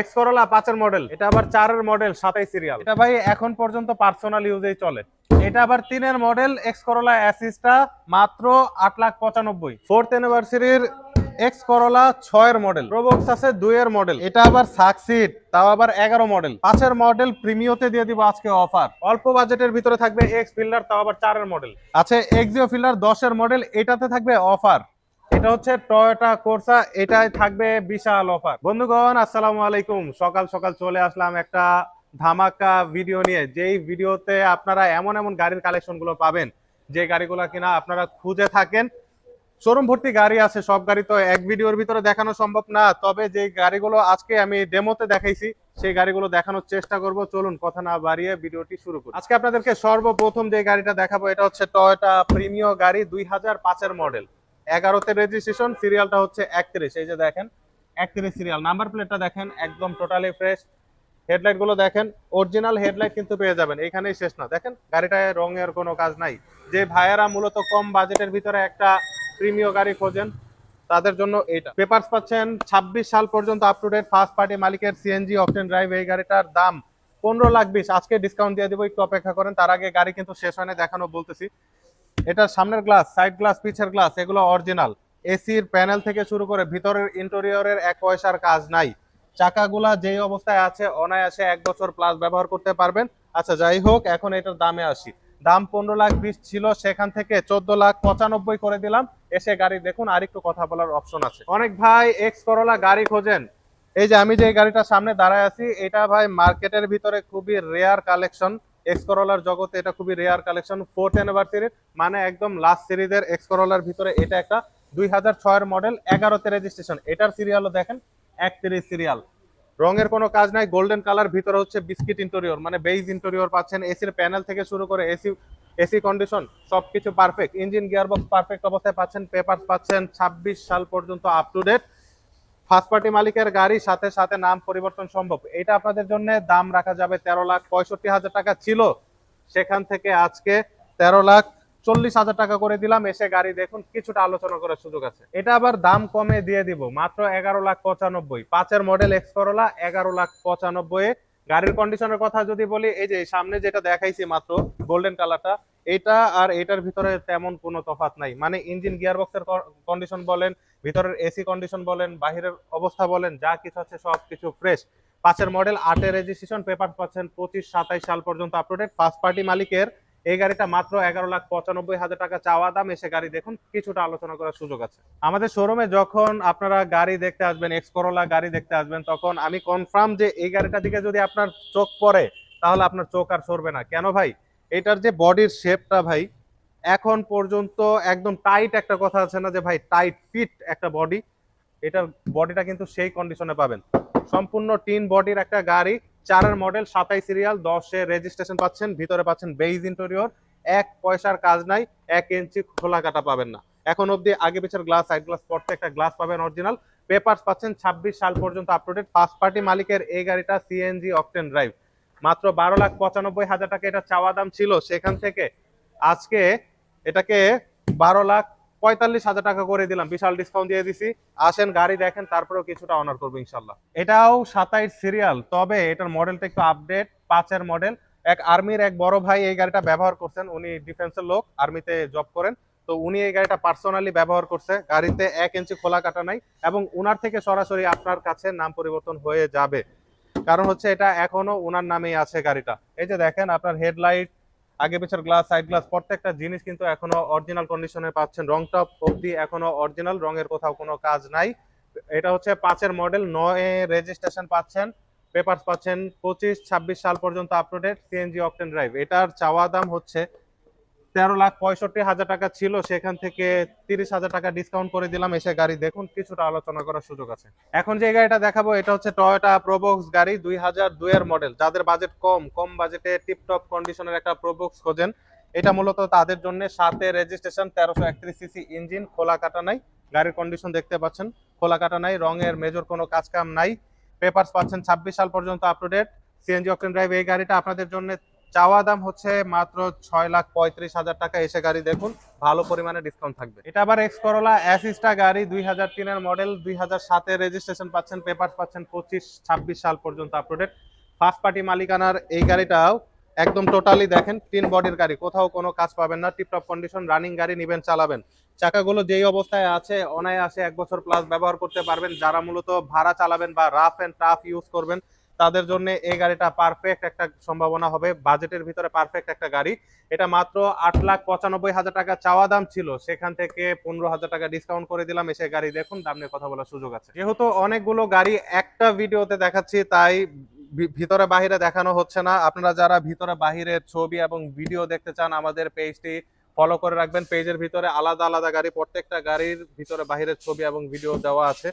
X Corolla পাঁচের model এটা আবার চারের মডেল সাতাই সিরিয়াল এটা ভাই এখন পর্যন্ত পার্সোনাল ইউজেই চলে। এটা আবার তিনের মডেল এক্স করোলা অ্যাসিসটা মাত্র আট লাখ পঁচানব্বই। ফোর্থ অ্যানিভার্সারির এক্স করোলা ছয়ের মডেল প্রোবক্স আছে দুইয়ের মডেল এটা আবার সাকসিড তাও আবার এগারো মডেল পাঁচের মডেল প্রিমিওতে দিয়ে দিব আজকে অফার অল্প বাজেটের ভিতরে থাকবে এক্স ফিল্ডার তাও আবার চারের মডেল আছে এক্সিও ফিল্ডার দশের মডেল এটাতে থাকবে অফার এটা হচ্ছে টয়োটা কোর্সা এটাই থাকবে বিশাল অফার বন্ধুগণ, আসসালামু আলাইকুম। সকাল সকাল চলে আসলাম একটা ধামাকা ভিডিও নিয়ে। যেই ভিডিওতে আপনারা এমন এমন গাড়ির কালেকশনগুলো পাবেন, যে গাড়িগুলো কিনা আপনারা খুঁজে থাকেন। শোরুম ভর্তি গাড়ি আছে, সব গাড়ি তো এক ভিডিওর ভিতরে দেখানো সম্ভব না। তবে যে গাড়িগুলো আজকে আমি ডেমোতে দেখাইছি, সেই গাড়িগুলো দেখানোর চেষ্টা করব। চলুন কথা না বাড়িয়ে ভিডিওটি শুরু করি। আজকে আপনাদেরকে সর্বপ্রথম যে গাড়িটা দেখাবো, এটা হচ্ছে টয়োটা প্রিমিয় গাড়ি, দুই হাজার মডেল এগারোতে রেজিস্ট্রেশন সিরিয়ালটা হচ্ছে একত্রিশ। এই যে দেখেন, একত্রিশ সিরিয়াল নাম্বার প্লেটটা দেখেন, একদম টোটালি ফ্রেশ হেডলাইটগুলো দেখেন অরিজিনাল হেডলাইট কিন্তু পেয়ে যাবেন। এখানেই শেষ না। দেখেন, গাড়িটায় রঙের কোনো কাজ নাই। যে ভাইয়েরা মূলত কম বাজেটের ভিতরে একটা প্রিমিয় গাড়ি খোঁজেন, তাদের জন্য এটা পেপারস পাচ্ছেন, ছাব্বিশ সাল পর্যন্ত up to date first party মালিকের সিএনজি অপশন ড্রাইভ এই গাড়িটার দাম পনেরো লাখ বিশ। আজকে ডিসকাউন্ট দিয়ে দিব, একটু অপেক্ষা করেন। তার আগে গাড়ি কিন্তু শেষ হয় না দেখানো বলতেছি। এটার সামনের গ্লাস, সাইড গ্লাস, পিছের গ্লাস, এগুলো অরিজিনাল। এসির প্যানেল থেকে শুরু করে ভিতরের ইন্টেরিয়রের এক পয়সার কাজ নাই। চাকাগুলা যেই অবস্থায় আছে, অনায়াসে এক বছর প্লাস ব্যবহার করতে পারবেন। আচ্ছা যাই হোক, এখন এটার দামে আসি। দাম পনেরো লাখ বিশ ছিল, সেখান থেকে চোদ্দ লাখ পঁচানব্বই করে দিলাম। এসে গাড়ি দেখুন আর একটু কথা বলার অপশন আছে। অনেক ভাই এক্স করোলা গাড়ি খোঁজেন। এই যে আমি যে গাড়িটার সামনে দাঁড়ায় আছি, এটা ভাই মার্কেটের ভিতরে খুবই রেয়ার কালেকশন এক্স করোলার জগতে এটা খুবই রেয়ার কালেকশন ফোর্থ অ্যানিভার্সারির মানে একদম লাস্ট সিরিজের এক্স করোলার ভিতরে এটা একটা দুই হাজার ছয়ের মডেল এগারোতে রেজিস্ট্রেশন এটার সিরিয়ালও দেখেন, একত্রিশ সিরিয়াল রঙের কোনো কাজ নাই গোল্ডেন কালার ভিতরে হচ্ছে বিস্কিট ইন্টেরিয়র মানে বেইজ ইন্টেরিয়র পাচ্ছেন এসির প্যানেল থেকে শুরু করে এসি এসি কন্ডিশন সবকিছু পারফেক্ট ইঞ্জিন গিয়ারবক্স পারফেক্ট অবস্থায় পাচ্ছেন পেপার পাচ্ছেন, ছাব্বিশ সাল পর্যন্ত up to date first party মালিকের গাড়ি সাথে সাথে নাম পরিবর্তন সম্ভব। এটা আপনাদের জন্য দাম রাখা যাবে তেরো লাখ পঁয়ষট্টি হাজার টাকা ছিল। সেখান থেকে আজকে তেরো লাখ চল্লিশ হাজার টাকা করে দিলাম। এসে গাড়ি দেখুন, কিছুটা আলোচনা করার সুযোগ আছে। এটা আবার দাম কমে দিয়ে দিব। মাত্র এগারো লাখ পঁচানব্বই। পাঁচের মডেল এক্সকরোলা এগারো লাখ পঁচানব্বই। গাড়ির কন্ডিশনের কথা যদি বলি, এই যে সামনে যেটা দেখাইছি মাত্র গোল্ডেন কালারটা এটা আর এটার ভিতরে তেমন কোনো তফাৎ নাই। মানে ইঞ্জিন গিয়ারবক্সের কন্ডিশন বলেন, ভিতরের এসি কন্ডিশন বলেন, বাহিরের অবস্থা বলেন, যা কিছু আছে সব কিছু ফ্রেশ পাঁচের মডেল আটের রেজিস্ট্রেশন পেপার পাচ্ছেন পঁচিশ, সাতাইশ সাল পর্যন্ত আপডেট ফার্স্ট পার্টি মালিকের এই গাড়িটা মাত্র এগারো লাখ পঁচানব্বই হাজার টাকা চাওয়া দাম, এসে গাড়ি দেখুন, কিছুটা আলোচনা করার সুযোগ আছে। আমাদের শোরুমে যখন আপনারা গাড়ি দেখতে আসবেন এক্স করোলা গাড়ি দেখতে আসবেন, তখন আমি কনফার্ম যে এই গাড়িটা দিকে যদি আপনার চোখ পড়ে, তাহলে আপনার চোখ আর সরবে না। কেন ভাই? এটার যে বডির শেপটা ভাই, এখন পর্যন্ত একদম টাইট একটা কথা আছে না যে ভাই টাইট ফিট একটা বডি এটার বডিটা কিন্তু সেই কন্ডিশনে পাবেন। সম্পূর্ণ টিন বডির একটা গাড়ি, চারের মডেল সাতাই সিরিয়াল দশে রেজিস্ট্রেশন পাচ্ছেন, ভিতরে পাচ্ছেন বেইজ ইন্টেরিয়র এক পয়সার কাজ নাই, এক ইঞ্চি খোলা কাটা পাবেন না। এখন অবধি আগে পিছের গ্লাস সাইড গ্লাস প্রত্যেকটা গ্লাস পাবেন অরিজিনাল পেপারস পাচ্ছেন, ছাব্বিশ সাল পর্যন্ত আপডেট ফার্স্ট পার্টি মালিকের এই গাড়িটা সিএনজি অকটেন ড্রাইভ মাত্র বারো লাখ পঁচানব্বই হাজার টাকা এটা চাওয়া দাম ছিল সেখান থেকে আজকে এটাকে বারো লাখ পঁয়তাল্লিশ হাজার টাকা করে দিলাম। বিশাল ডিসকাউন্ট দিয়ে দিছি। আসেন, গাড়ি দেখেন, তারপরেও কিছুটা অনার করব ইনশাল্লাহ। এটাও সাতাইশ সিরিয়াল তবে এটার মডেলটা একটু আপডেট পাঁচের মডেল এক আর্মির এক বড় ভাই এই গাড়িটা ব্যবহার করছেন, উনি ডিফেন্সের লোক আর্মিতে জব করেন। তো উনি এই গাড়িটা পার্সোনালি ব্যবহার করছে, গাড়িতে এক ইঞ্চি খোলা কাটা নাই, এবং উনার থেকে সরাসরি আপনার কাছে নাম পরিবর্তন হয়ে যাবে। কারণ হচ্ছে এটা এখনও উনার নামেই আছে গাড়িটা। এই যে দেখেন আপনার হেডলাইট, আগে পিছের গ্লাস সাইড গ্লাস প্রত্যেকটা জিনিস কিন্তু এখনও অরিজিনাল কন্ডিশনে পাচ্ছেন। রংটা অবধি এখনও অরিজিনাল রঙের কোথাও কোনো কাজ নাই। এটা হচ্ছে পাঁচের মডেল নয় রেজিস্ট্রেশন পাচ্ছেন পেপার পাচ্ছেন, পঁচিশ, ছাব্বিশ সাল পর্যন্ত আপডেট সিএনজি অকটেন ড্রাইভ এটার চাওয়া দাম হচ্ছে তেরো লাখ পঁয়ষট্টি হাজার টাকা ছিল, সেখান থেকে তিরিশ হাজার টাকা ডিসকাউন্ট করে দিলাম, এসে গাড়ি দেখুন, কিছুটা আলোচনা করার সুযোগ আছে। এখন যে গাড়িটা দেখাবো, এটা হচ্ছে টয়োটা প্রোবক্স গাড়ি, দুই হাজার দুইয়ের মডেল যাদের বাজেট কম কম বাজেটে টিপটপ কন্ডিশনের একটা প্রোবক্স খোঁজেন। এটা মূলত তাদের জন্য সাথে রেজিস্ট্রেশন তেরোশো একত্রিশ সিসি ইঞ্জিন খোলা কাটা নাই। গাড়ির কন্ডিশন দেখতে পাচ্ছেন, খোলা কাটা নাই, রঙের মেজর কোনো কাজ কাম নাই। পেপারস পাচ্ছেন ছাব্বিশ সাল পর্যন্ত আপ সিএনজি অকটেন ড্রাইভ এই গাড়িটা আপনাদের জন্য চাওয়া দাম হচ্ছে মাত্র ছয় লাখ পঁয়ত্রিশ হাজার টাকা। এসে গাড়ি দেখুন, ভালো পরিমাণে ডিসকাউন্ট থাকবে। এটা আবার এক্স করোলা অ্যাসিস্টা গাড়ি, দুই হাজার তিনের মডেল দুই হাজার সাতের রেজিস্ট্রেশন পাচ্ছেন পেপার পাচ্ছেন পঁচিশ, ছাব্বিশ সাল পর্যন্ত আপডেট ফার্স্ট পার্টি মালিকানার এই গাড়িটাও একদম টোটালি দেখেন তিন বডির গাড়ি, কোথাও কোনো কাজ পাবেন না টিপটপ কন্ডিশন রানিং গাড়ি নিবেন, চালাবেন। চাকাগুলো যেই অবস্থায় আছে, অনায়াসে এক বছর প্লাস ব্যবহার করতে পারবেন। যারা মূলত ভাড়া চালাবেন বা রাফ অ্যান্ড টাফ ইউজ করবেন তাদের জন্য এই গাড়িটা পারফেক্ট একটা সম্ভাবনা হবে। বাজেটের ভিতরে পারফেক্ট একটা গাড়ি। এটা মাত্র আট লাখ পঁচানব্বই হাজার টাকা চাওয়া দাম ছিল। সেখান থেকে পনেরো হাজার টাকা ডিসকাউন্ট করে দিলাম। এসে গাড়ি দেখুন, দাম নিয়ে কথা বলার সুযোগ আছে। যেহেতু অনেকগুলো গাড়ি একটা ভিডিওতে দেখাচ্ছি, তাই ভিতরে বাহিরে দেখানো হচ্ছে না। আপনারা যারা ভিতরে বাহিরের ছবি এবং ভিডিও দেখতে চান, আমাদের পেজটি ফলো করে রাখবেন পেজের ভিতরে আলাদা আলাদা গাড়ি, প্রত্যেকটা গাড়ির ভিতরে বাহিরের ছবি এবং ভিডিও দেওয়া আছে।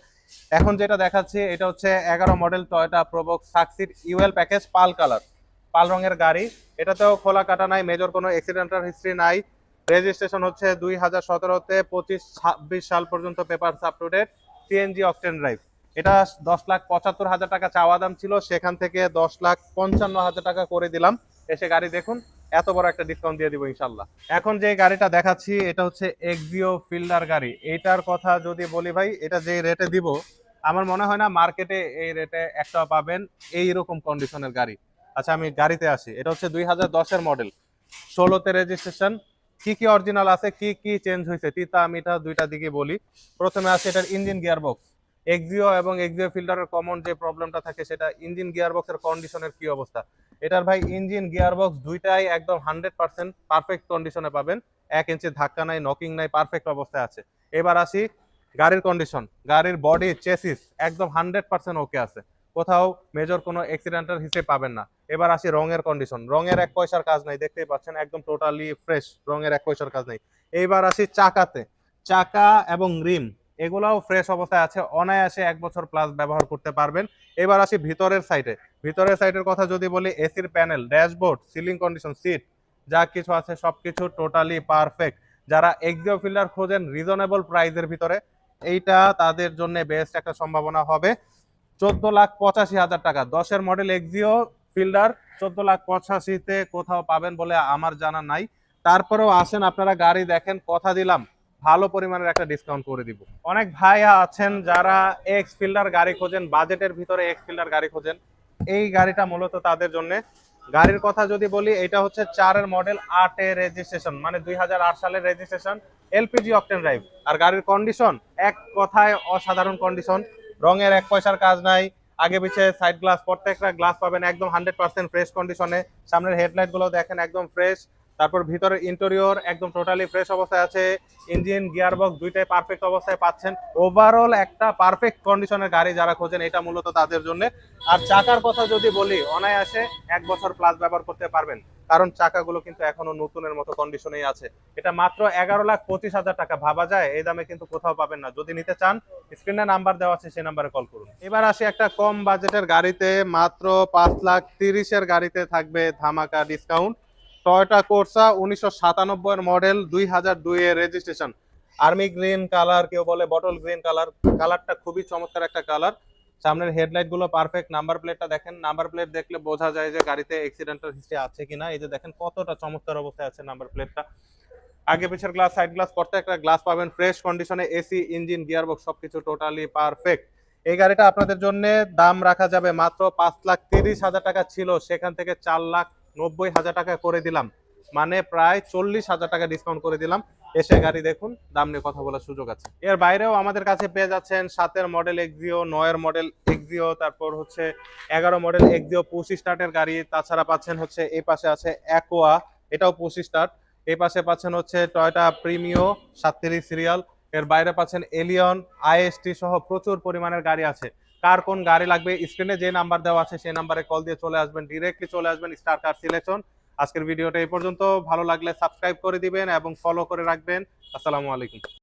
এখন যেটা দেখাচ্ছি, এটা হচ্ছে এগারো model Toyota Probox Succeed UL package pearl colour, pearl রঙের গাড়ি। এটাতেও খোলা কাটা নাই মেজর কোনো অ্যাক্সিডেন্টাল হিস্ট্রি নাই। রেজিস্ট্রেশন হচ্ছে দুই হাজার সতেরোতে পঁচিশ, ছাব্বিশ সাল পর্যন্ত paper up to date CNG octane drive এটা দশ লাখ পঁচাত্তর হাজার টাকা চাওয়া দাম ছিল, সেখান থেকে দশ লাখ পঞ্চান্ন হাজার টাকা করে দিলাম। এসে গাড়ি দেখুন এত বড় একটা ডিসকাউন্ট দিয়ে দিব ইনশাল্লাহ এখন যে গাড়িটা দেখাচ্ছি, এটা হচ্ছে এক্সিও ফিল্ডার গাড়ি। এটার কথা যদি বলি ভাই, এটা যে রেটে দিব, আমার মনে হয় না মার্কেটে এই রেটে একটা পাবেন এইরকম কন্ডিশনের গাড়ি। আচ্ছা আমি গাড়িতে আসি। এটা হচ্ছে দুই হাজার মডেল ষোলোতে রেজিস্ট্রেশন কি কি অরিজিনাল আছে, কি কি চেঞ্জ হয়েছে তিতা মিটা দুইটা দিকে বলি। প্রথমে আছে এটার ইঞ্জিন গিয়ার বক্স এক্সিও এবং এক্সিও ফিল্টারের কমন যে প্রবলেমটা থাকে, সেটা ইঞ্জিন গিয়ার বক্সের কন্ডিশনের কি অবস্থা? এটার ভাই ইঞ্জিন গিয়ার বক্স দুইটাই একদম হান্ড্রেড পার্সেন্ট পারফেক্ট কন্ডিশনে পাবেন। এক ইঞ্চি ধাক্কা নাই নকিং নাই পারফেক্ট অবস্থায় আছে। এবার আসি গাড়ির কন্ডিশন গাড়ির বডি চেসিস একদম হান্ড্রেড পার্সেন্ট ওকে আছে। কোথাও মেজর কোনো অ্যাক্সিডেন্টাল হিসেবে পাবেন না। এবার আসি রঙের কন্ডিশন রঙের এক পয়সার কাজ নাই, দেখতেই পাচ্ছেন একদম টোটালি ফ্রেশ রঙের এক পয়সার কাজ নেই। এইবার আসি চাকাতে, চাকা এবং রিম, এগুলাও ফ্রেশ অবস্থায় আছে, অনায়াসে এক বছর প্লাস ব্যবহার করতে পারবেন। এবার আসি ভিতরের সাইডে ভিতরের সাইডের কথা যদি বলি এসির panel dashboard ceiling condition seat যা কিছু আছে সবকিছু টোটালি পারফেক্ট যারা এক্সিও ফিল্ডার খোঁজেন রিজনেবল প্রাইসের ভিতরে, এইটা তাদের জন্য বেস্ট একটা সম্ভাবনা হবে। চোদ্দ লাখ পঁচাশি হাজার টাকা। দশের মডেল এক্সিও ফিল্ডার চোদ্দ লাখ পঁচাশিতে কোথাও পাবেন বলে আমার জানা নাই। তারপরেও আসেন, আপনারা গাড়ি দেখেন, কথা দিলাম, ভালো পরিমাণের একটা ডিসকাউন্ট করে দিব। অনেক ভাই আছেন যারা এক্স ফিল্ডার গাড়ি খোঁজেন বাজেটের ভিতরে এক্স ফিল্ডার গাড়ি খোঁজেন। এই গাড়িটা মূলত তাদের জন্য। গাড়ির কথা যদি বলি, এটা হচ্ছে চারের মডেল আট এ রেজিস্ট্রেশন মানে দুই হাজার আট সালের রেজিস্ট্রেশন এলপিজি অপটেন ড্রাইভ। আর গাড়ির কন্ডিশন এক কথায় অসাধারণ কন্ডিশন রঙের এক পয়সার কাজ নাই। আগে পিছিয়ে সাইড গ্লাস প্রত্যেকটা গ্লাস পাবেন একদম হান্ড্রেড পার্সেন্ট ফ্রেশ কন্ডিশনে সামনের হেডলাইটগুলো দেখেন একদম ফ্রেশ তারপর ভিতরের ইন্টেরিয়র একদম টোটালি ফ্রেশ অবস্থায় আছে ইঞ্জিন গিয়ার বক্স দুইটাই পারফেক্ট অবস্থায় পাচ্ছেন। ওভারঅল একটা পারফেক্ট কন্ডিশনের গাড়ি যারা খোঁজেন, এটা মূলত তাদের জন্য। আর চাকার কথা যদি বলি, অনায়াসে এক বছর প্লাস ব্যবহার করতে পারবেন। কারণ চাকাগুলো কিন্তু এখনও নতুনের মতো কন্ডিশনেই আছে। এটা মাত্র এগারো লাখ পঁচিশ হাজার টাকা। ভাবা যায়, এই দামে কিন্তু কোথাও পাবেন না। যদি নিতে চান স্ক্রিনে নাম্বার দেওয়া আছে, সেই নাম্বারে কল করুন। এবার আসি একটা কম বাজেটের গাড়িতে। মাত্র পাঁচ লাখ তিরিশের গাড়িতে থাকবে ধামাকা ডিসকাউন্ট টয়োটা কোর্সা উনিশশো সাতানব্বই মডেল দুই হাজার দুই এর রেজিস্ট্রেশন আর্মি গ্রিন কালার কেউ বলে বটল গ্রিন কালার কালারটা খুবই চমৎকার একটা কালার সামনের হেডলাইটগুলো পারফেক্ট নাম্বার প্লেটটা দেখেন। নাম্বার প্লেট দেখলে বোঝা যায় যে গাড়িতে অ্যাক্সিডেন্টাল হিস্ট্রি আছে কিনা। এই যে দেখেন কতটা চমৎকার অবস্থায় আছে নাম্বার প্লেটটা আগে পিছের গ্লাস সাইড গ্লাস প্রত্যেকটা গ্লাস পাবেন। ফ্রেশ কন্ডিশনে এসি ইঞ্জিন গিয়ারবক্স সবকিছু টোটালি পারফেক্ট এই গাড়িটা আপনাদের জন্য দাম রাখা যাবে মাত্র পাঁচ লাখ তিরিশ হাজার টাকা ছিল। সেখান থেকে চার লাখ নব্বই হাজার টাকা করে দিলাম। মানে প্রায় চল্লিশ হাজার টাকা ডিসকাউন্ট করে দিলাম। এসে গাড়ি দেখুন, দাম নিয়ে কথা বলার সুযোগ আছে। এর বাইরেও আমাদের কাছে পেয়ে যাচ্ছেন সাতের মডেল এক্সিও নয়ের মডেল এক্সিও তারপর হচ্ছে এগারো মডেল এক্সিও পঁচিশ স্টার্টের গাড়ি। তাছাড়া পাচ্ছেন হচ্ছে এই পাশে আছে অ্যাকোয়া এটাও পঁচিশ স্টার্ট এই পাশে পাচ্ছেন হচ্ছে টয়টা প্রিমিও সাতত্রিশ সিরিয়াল এর বাইরে পাচ্ছেন এলিয়ন আইএসটি সহ প্রচুর পরিমাণের গাড়ি আছে। কার কোন গাড়ি লাগবে স্ক্রিনে যে নাম্বার দেওয়া আছে সেই নাম্বারে কল দিয়ে চলে আসবেন ডিরেক্টলি চলে আসবেন স্টার কার সিলেকশন আজকের ভিডিওটা এই পর্যন্ত। ভালো লাগলে সাবস্ক্রাইব করে দিবেন এবং ফলো করে রাখবেন। আসসালামু আলাইকুম।